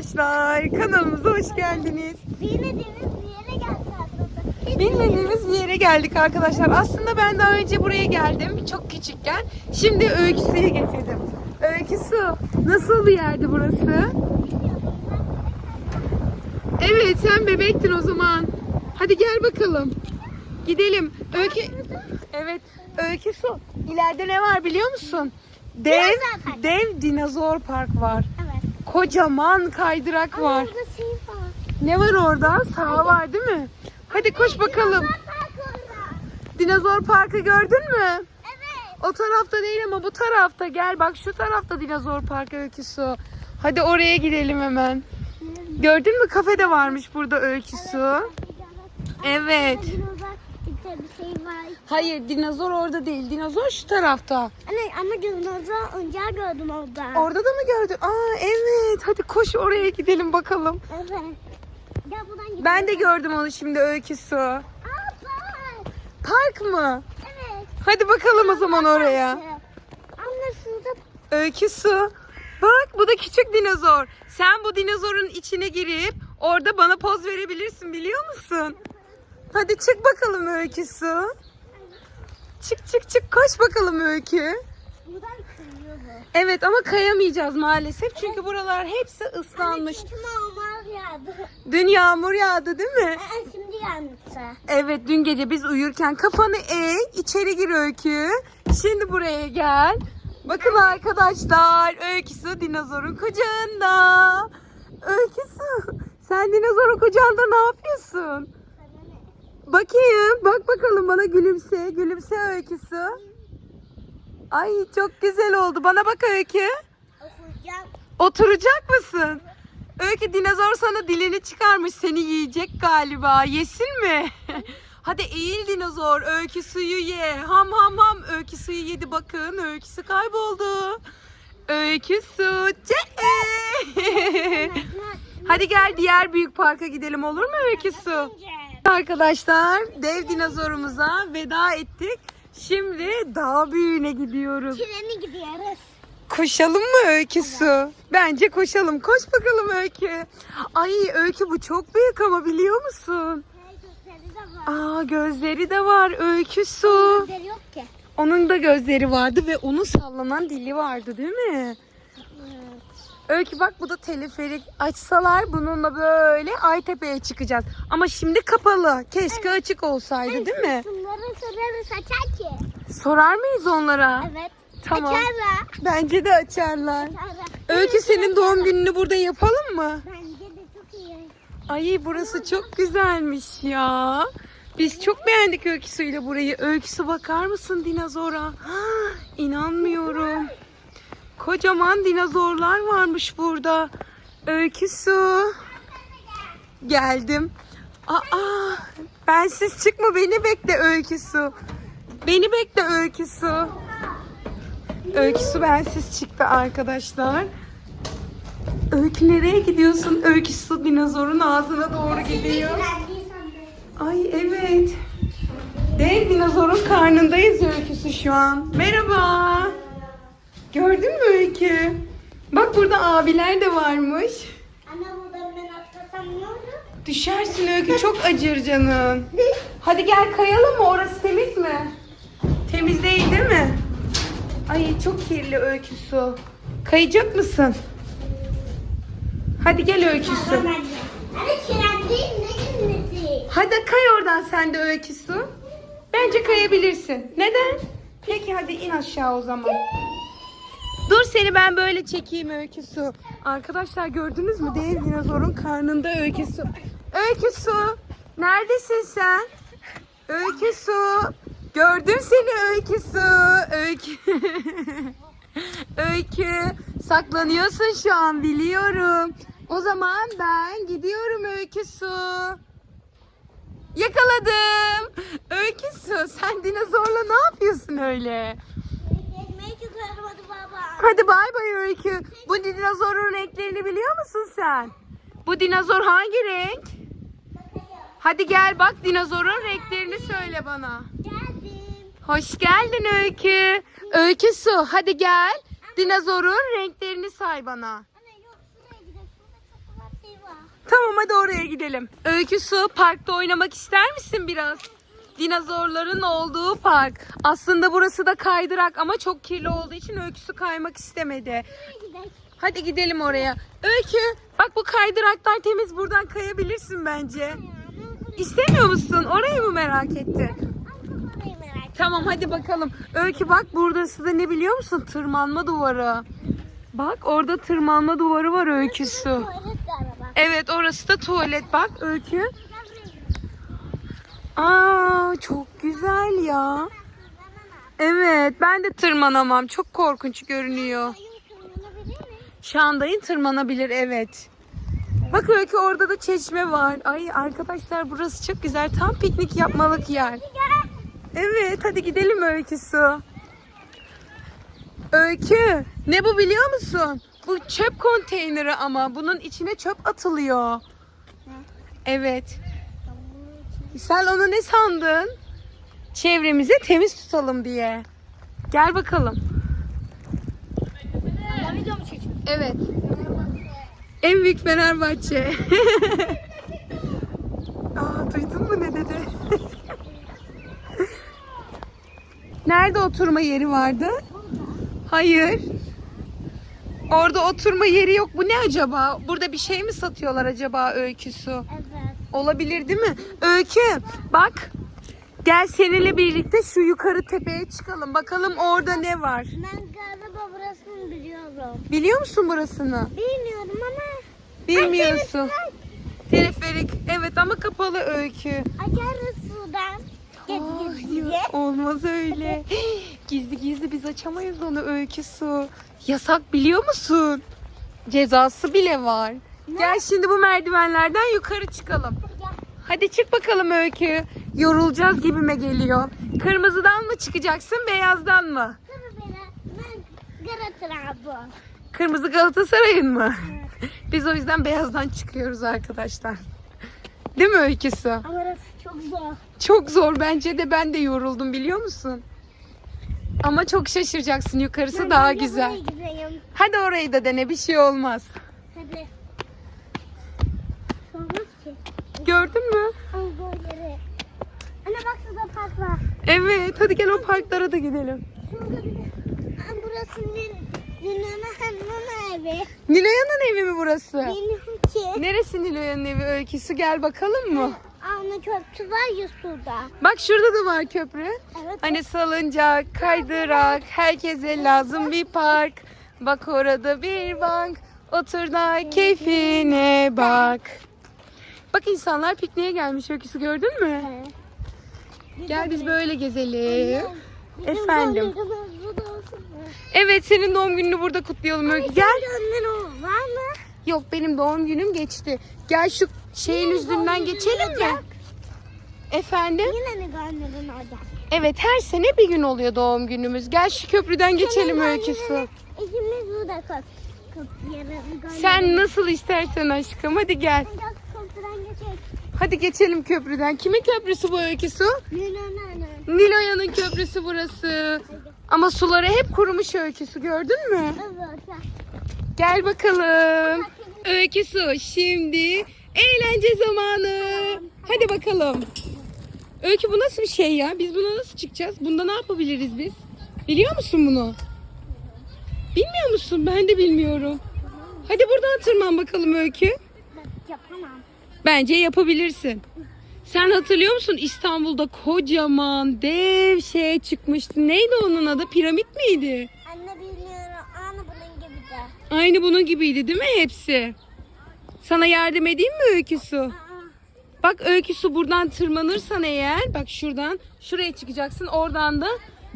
arkadaşlar. Kanalımıza hoş geldiniz. Bilmediğimiz bir yere geldik aslında. Bilmediğimiz bir yere geldik arkadaşlar. Aslında ben daha önce buraya geldim. Çok küçükken. Şimdi Öyküsü'yü getirdim. Öyküsü nasıl bir yerdi burası? Evet sen bebektin o zaman. Hadi gel bakalım. Gidelim. Öykü... Evet. Öyküsü. İleride ne var biliyor musun? Dev, dev dinozor park var. Kocaman kaydırak Ama var. orada şey var. Ne var orada? Saha var değil mi? Hadi koş bakalım. Dinozor parkı gördün mü? Evet. O tarafta değil ama bu tarafta. Gel bak şu tarafta dinozor parkı öyküsü. Hadi oraya gidelim hemen. Gördün mü kafede varmış burada öyküsü. Evet. Şey. Hayır dinozor orada değil. Dinozor şu tarafta. Anne ama dinozor oyuncağı gördüm orada. Orada da mı gördün? Aa evet. Hadi koş oraya gidelim bakalım. Evet. Gel buradan gidelim. Ben de gördüm onu şimdi öyküsü. Aa bak. Park mı? Evet. Hadi bakalım o zaman oraya. Anne şurada Öyküsü. Bak bu da küçük dinozor. Sen bu dinozorun içine girip orada bana poz verebilirsin biliyor musun? Hadi çık bakalım Öyküsü. Çık çık çık koş bakalım Öykü. buradan Evet ama kayamayacağız maalesef çünkü buralar hepsi ıslanmış. Çünkü yağdı. Dün yağmur yağdı değil mi? Aa, şimdi yanmışsa. Evet dün gece biz uyurken kafanı eğ içeri gir Öykü. Şimdi buraya gel. Bakın arkadaşlar Öyküsü dinozorun kucağında. Öyküsü sen dinozorun kucağında ne yapıyorsun? Bakayım bak bakalım bana gülümse. Gülümse Öyküsü. Ay çok güzel oldu. Bana bak Öykü. Okuyacağım. Oturacak mısın? Öykü dinozor sana dilini çıkarmış seni yiyecek galiba. Yesin mi? Hadi eğil dinozor. Öykü suyu ye. Ham ham ham. Öykü suyu yedi bakın. Öyküsü kayboldu. Öykü su. Hadi gel diğer büyük parka gidelim olur mu Öykü su? Arkadaşlar dev dinozorumuza veda ettik. Şimdi daha büyüğüne gidiyoruz. Treni gidiyoruz. Koşalım mı Öykü Su? Bence koşalım. Koş bakalım Öykü. Ay Öykü bu çok büyük ama biliyor musun? Gözleri de var. Aa gözleri de var Öykü Su. Gözleri yok ki. Onun da gözleri vardı ve onun sallanan dili vardı değil mi? Öykü bak bu da teleferik. Açsalar bununla böyle Aytepe'ye çıkacağız. Ama şimdi kapalı. Keşke açık olsaydı değil mi? Bunları sorarız açar ki. Sorar mıyız onlara? Evet. Tamam. Açarlar. Bence de açarlar. Açarlar. Öykü senin doğum gününü burada yapalım mı? Bence de çok iyi. Ay burası çok güzelmiş ya. Biz çok beğendik öyküsüyle burayı. Öyküsü bakar mısın dinozora? Ah, İnanmıyorum. Kocaman dinozorlar varmış burada. Öyküsü. Geldim. Aa, bensiz çıkma beni bekle öyküsü. Beni bekle öyküsü. Öyküsü bensiz çıktı arkadaşlar. Öykü nereye gidiyorsun? Öyküsü dinozorun ağzına doğru gidiyor. Ay evet. Dev dinozorun karnındayız Öyküsü şu an. Merhaba. Gördün mü Öykü? Bak burada abiler de varmış. Anne buradan ben atlasam ne olur? Düşersin Öykü çok acır canın. Hadi gel kayalım mı? Orası temiz mi? Temiz değil değil mi? Ay çok kirli Öyküsü. Kayacak mısın? Hadi gel Öyküsü. Anne tren değil ne gitmesi? Hadi kay oradan sen de öyküsü. Bence kayabilirsin. Neden? Peki hadi in aşağı o zaman. Dur seni ben böyle çekeyim öyküsü. Arkadaşlar gördünüz mü dev dinozorun karnında öyküsü. Öyküsü neredesin sen? Öyküsü. Gördüm seni öyküsü. Öykü. Öykü. Saklanıyorsun şu an biliyorum. O zaman ben gidiyorum öyküsü. Yakaladım. Öyküsü sen dinozorla ne yapıyorsun öyle? Hadi bay bay Öykü. Bu dinozorun renklerini biliyor musun sen? Bu dinozor hangi renk? Hadi gel bak dinozorun renklerini söyle bana. Geldim. Hoş geldin Öykü. Öykü su hadi gel. Dinozorun renklerini say bana. Şey. Tamam hadi oraya gidelim. Öykü Su parkta oynamak ister misin biraz? Dinozorların olduğu park. Aslında burası da kaydırak ama çok kirli olduğu için Öykü Su kaymak istemedi. Hadi gidelim. Oraya. Öykü bak bu kaydıraklar temiz buradan kayabilirsin bence. İstemiyor musun? Orayı mı merak ettin? Tamam hadi bakalım. Öykü bak burası da ne biliyor musun? Tırmanma duvarı. Bak orada tırmanma duvarı var öyküsü. Evet orası da tuvalet bak öykü. Aa çok güzel ya. Evet ben de tırmanamam. Çok korkunç görünüyor. Ayı tırmanabilir mi? Şandayın tırmanabilir evet. Bak Öykü orada da çeşme var. Ay arkadaşlar burası çok güzel. Tam piknik yapmalık yer. Evet hadi gidelim Öykü Su. Öykü ne bu biliyor musun? Bu çöp konteyneri ama bunun içine çöp atılıyor. Evet. Sen onu ne sandın? Çevremizi temiz tutalım diye. Gel bakalım. Evet. En büyük Fenerbahçe. Aa, duydun mu ne dedi? Nerede oturma yeri vardı? Hayır. Orada oturma yeri yok. Bu ne acaba? Burada bir şey mi satıyorlar acaba öyküsü? Evet. Olabilir değil mi? Öykü bak. Gel seninle birlikte şu yukarı tepeye çıkalım. Bakalım orada ne var. Ben galiba burasını biliyorum. Biliyor musun burasını? Bilmiyorum ama Bilmiyorsun. Teleferik. Evet ama kapalı öykü. açarız sudan. Git diye. Olmaz öyle. Gizli gizli biz açamayız onu öykü su. Yasak biliyor musun? Cezası bile var. Gel şimdi bu merdivenlerden yukarı çıkalım. Hadi çık bakalım öykü. Yorulacağız gibime geliyor. Kırmızıdan mı çıkacaksın beyazdan mı? Kırmızı Galatasaray'ın mı? Biz o yüzden beyazdan çıkıyoruz arkadaşlar. Değil mi öyküsü? Ama orası çok zor. Çok zor bence de ben de yoruldum biliyor musun? Ama çok şaşıracaksın yukarısı Ben daha güzel. Hadi orayı da dene bir şey olmaz. Hadi. Olmaz ki. Gördün mü? Anne bak şurada park var. Evet hadi gel o parklara da gidelim. Şurada bir de. Burası hanımın evi. Nilay'ın evi mi burası? Benimki. Neresi Nilay'ın evi öyküsü gel bakalım mı? Anne köprü var ya suda. Bak şurada da var köprü. Evet. Hani salıncak, kaydırak, herkese lazım bir park. Bak orada bir bank, otur da keyfine bak. Bak insanlar pikniğe gelmiş öyküsü gördün mü? Evet. Gel biz böyle gezelim. Efendim. Evet senin doğum gününü burada kutlayalım Öykü. Gel. Var mı? Yok benim doğum günüm geçti. Gel şu şeyin üstünden geçelim mi? Efendim? Yine ne annenin olacak? Evet her sene bir gün oluyor doğum günümüz. Gel şu köprüden geçelim öyküsü. İkimiz burada kop. Kopyalım. Sen nasıl istersen aşkım hadi gel. Hadi geçelim köprüden. Kimin köprüsü bu? Nina'nın anne. Niloya'nın köprüsü burası. Ama suları hep kurumuş öyküsü gördün mü? Evet. gel. Bakalım. Öyküsü şimdi eğlence zamanı. Hadi bakalım. Öykü bu nasıl bir şey ya? Biz buna nasıl çıkacağız? Bunda ne yapabiliriz biz? Biliyor musun bunu? Bilmiyor musun? Ben de bilmiyorum. Hadi buradan tırman bakalım Öykü. Yapamam. Bence yapabilirsin. Sen hatırlıyor musun İstanbul'da kocaman dev şey çıkmıştı. Neydi onun adı? Piramit miydi? Anne bilmiyorum. Anne bunun gibi de. Aynı bunun gibiydi değil mi hepsi? Sana yardım edeyim mi Öyküsü? Bak Öyküsü buradan tırmanırsan eğer bak şuradan şuraya çıkacaksın oradan da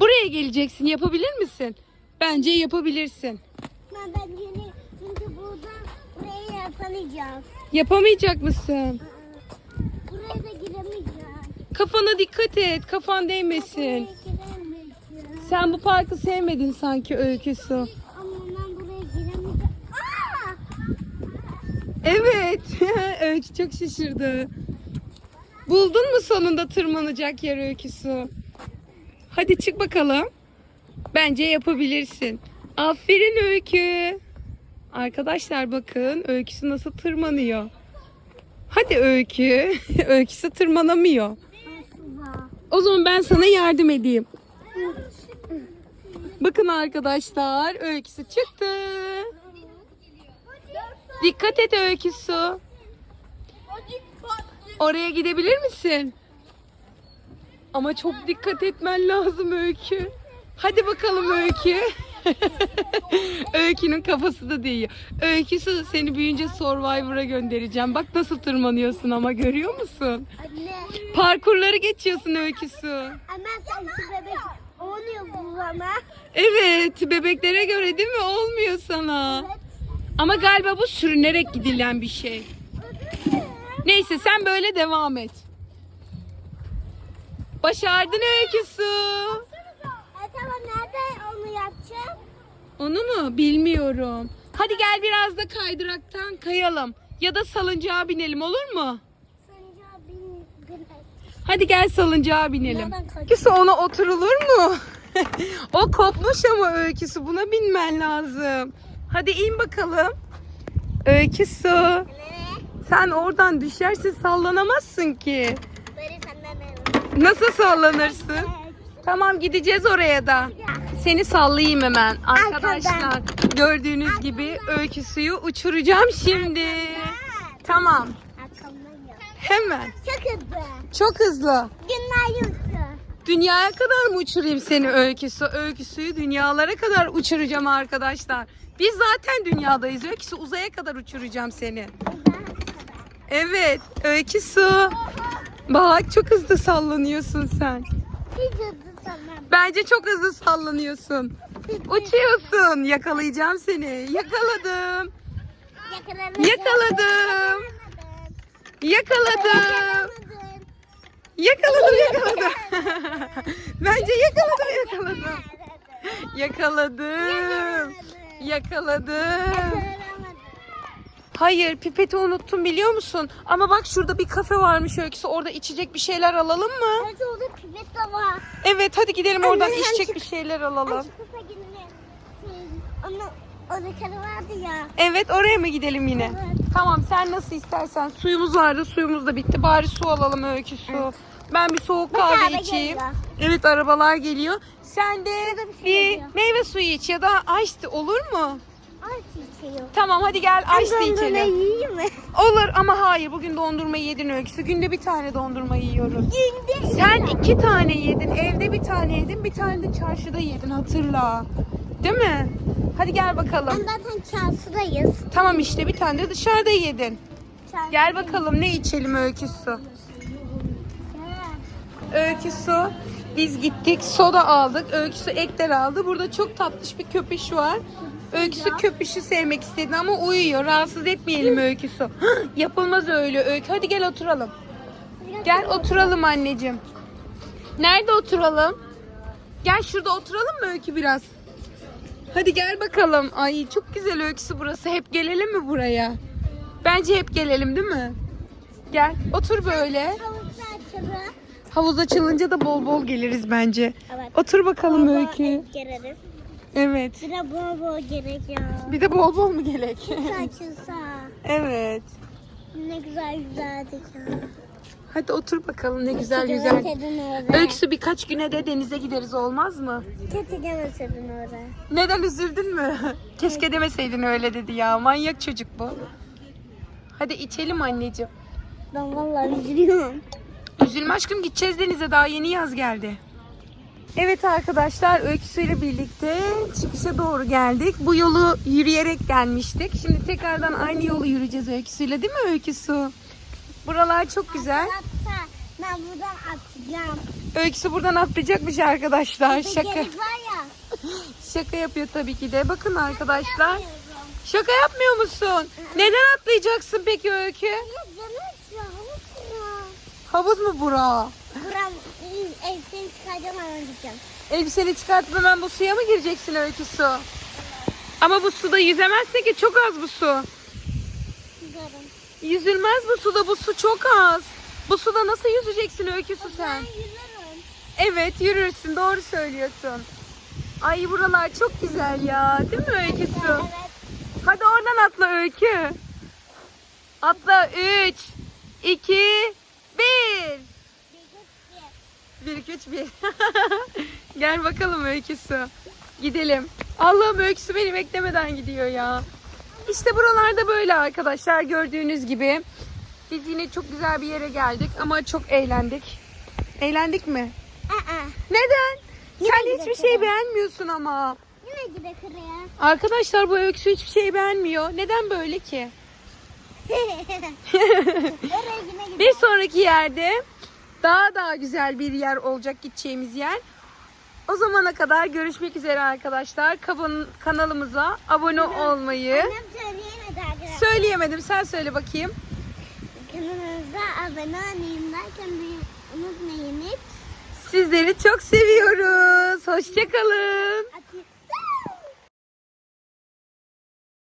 buraya geleceksin. Yapabilir misin? Bence yapabilirsin. ben ben buradan buraya yapamayacağım. Yapamayacak mısın? Buraya da giremeyeceğim. Kafana dikkat et. Kafan değmesin. Sen bu parkı sevmedin sanki Öyküsü. Ama ben buraya giremeyeceğim. Aa! Evet. Öykü çok şaşırdı. Buldun mu sonunda tırmanacak yer Öyküsü? Hadi çık bakalım. Bence yapabilirsin. Aferin Öykü. Arkadaşlar bakın öyküsü nasıl tırmanıyor. Hadi öykü. öyküsü tırmanamıyor. O zaman ben sana yardım edeyim. Bakın arkadaşlar öyküsü çıktı. Dikkat et öyküsü. Oraya gidebilir misin? Ama çok dikkat etmen lazım Öykü. Hadi bakalım Öykü. Öykünün kafası da değiyor. Öyküsü seni büyüyünce Survivor'a göndereceğim. Bak nasıl tırmanıyorsun ama görüyor musun? Anne. Parkurları geçiyorsun Öyküsü. Ama sanki bebek oluyor bu bana. Evet, bebeklere göre değil mi? Olmuyor sana. Ama galiba bu sürünerek gidilen bir şey. Neyse sen böyle devam et. Başardın öyküsü. E tamam nerede onu yapacağım? Onu mu? Bilmiyorum. Hadi gel biraz da kaydıraktan kayalım. Ya da salıncağa binelim olur mu? Sanca bin bin. Hadi gel salıncağa binelim. Öyküsü ona oturulur mu? o kopmuş ama öyküsü. Buna binmen lazım. Hadi in bakalım. Öyküsü. Sen oradan düşersin sallanamazsın ki. Nasıl sallanırsın? Tamam gideceğiz oraya da. Seni sallayayım hemen arkadaşlar. Gördüğünüz gibi öyküsüyü uçuracağım şimdi. Tamam. Arkamdan yok. Hemen. Çok hızlı. Çok hızlı. Günler yoktu. Dünyaya kadar mı uçurayım seni öyküsü? Öyküsüyü dünyalara kadar uçuracağım arkadaşlar. Biz zaten dünyadayız. Öyküsü uzaya kadar uçuracağım seni. Evet, öyküsü. Bak çok hızlı sallanıyorsun sen. Hiç hızlı. Bence çok hızlı sallanıyorsun. Uçuyorsun. Yakalayacağım seni. Yakaladım. Yakaladım. Yakaladım. Yakaladım. Yakaladım yakaladım. Bence yakaladım yakaladım. Yakaladım. Yakaladım. Hayır pipeti unuttum biliyor musun? Ama bak şurada bir kafe varmış öyküsü. Orada içecek bir şeyler alalım mı? Evet orada pipet de var. Evet hadi gidelim oradan Anne, içecek çık- bir şeyler alalım. Onu orada karı vardı ya. Evet oraya mı gidelim yine? Evet. Tamam sen nasıl istersen. Suyumuz vardı suyumuz da bitti. Bari su alalım öykü su. Ben bir soğuk Bak, kahve araba içeyim. geliyor. Evet arabalar geliyor. Sen de Şurada bir şey geliyor. meyve suyu iç ya da tea olur mu? Çiçeği. Tamam hadi gel iced tea dondurma içelim. yiyeyim mi? Olur ama hayır bugün dondurma yedin öyküsü. Günde bir tane dondurma yiyoruz. Günde. Sen iki tane yedin. Evde bir tane yedin. Bir tane de çarşıda yedin hatırla. Değil mi? Hadi gel bakalım. Ben zaten çarşıdayız. Tamam işte bir tane de dışarıda yedin. Çarşı- Gel bakalım ne içelim öyküsü. Öyküsü. Biz gittik soda aldık. Öyküsü ekler aldı. Burada çok tatlış bir köpüş var. Öyküsü köpüşü sevmek istedi ama uyuyor. Rahatsız etmeyelim öyküsü. Yapılmaz öyle öykü. Hadi gel oturalım. Gel oturalım anneciğim. Nerede oturalım? Gel şurada oturalım mı öykü biraz? Hadi gel bakalım. Ay çok güzel öyküsü burası. Hep gelelim mi buraya? Bence hep gelelim değil mi? Gel otur böyle. Havuzda açılır. Havuz açılınca da bol bol geliriz bence. Evet. Otur bakalım öykü. et gereriz. Evet. Bir de bol bol gerek ya. Bir de bol bol mu gerek? Açılsa. evet. Ne güzel güzeldik ya. Hadi otur bakalım ne güzel Kötü güzel. Öyküsü birkaç güne de denize gideriz olmaz mı? Kötü demeseydin orada. Neden üzüldün mü? Keşke demeseydin öyle dedi ya. Manyak çocuk bu. Hadi içelim anneciğim. Ben vallahi üzülüyorum. Üzülme aşkım gideceğiz denize daha yeni yaz geldi. Evet arkadaşlar öyküsüyle birlikte çıkışa doğru geldik. Bu yolu yürüyerek gelmiştik. Şimdi tekrardan aynı yolu yürüyeceğiz öyküsüyle değil mi öyküsü? Buralar çok güzel. Ben buradan atacağım. Öyküsü buradan atlayacakmış arkadaşlar. Şaka şaka yapıyor tabii ki de. Bakın arkadaşlar. Şaka yapmıyor musun? Neden atlayacaksın peki öykü? Havuz mu bura? Buram elbiseni çıkaracağım hemen gideceğim. Elbiseni çıkartıp hemen bu suya mı gireceksin öykü su? Ama bu suda yüzemezsin ki çok az bu su. Giderim. Yüzülmez bu suda bu su çok az. Bu suda nasıl yüzeceksin öyküsü sen? Ben yüzerim. Evet yürürsün doğru söylüyorsun. Ay buralar çok güzel ya değil mi öyküsü? Evet. Hadi oradan atla Öykü. Atla 3, 2, 1. 1, 2, 3, 1. Gel bakalım Öyküsü. Gidelim. Allah'ım Öyküsü beni beklemeden gidiyor ya. İşte buralarda böyle arkadaşlar gördüğünüz gibi. Biz yine çok güzel bir yere geldik ama çok eğlendik. Eğlendik mi? Aa, Neden? Yine Sen hiçbir şey beğenmiyorsun ama. yine kırıya. Arkadaşlar bu öyküsü hiçbir şey beğenmiyor. Neden böyle ki? Bir sonraki yerde daha daha güzel bir yer olacak gideceğimiz yer. O zamana kadar görüşmek üzere arkadaşlar. Kaban- kanalımıza abone olmayı Annem söyleyemedi arkadaşlar. söyleyemedim. Sen söyle bakayım. Kanalımıza abone olmayı, atmayı unutmayın. Sizleri çok seviyoruz. Hoşçakalın.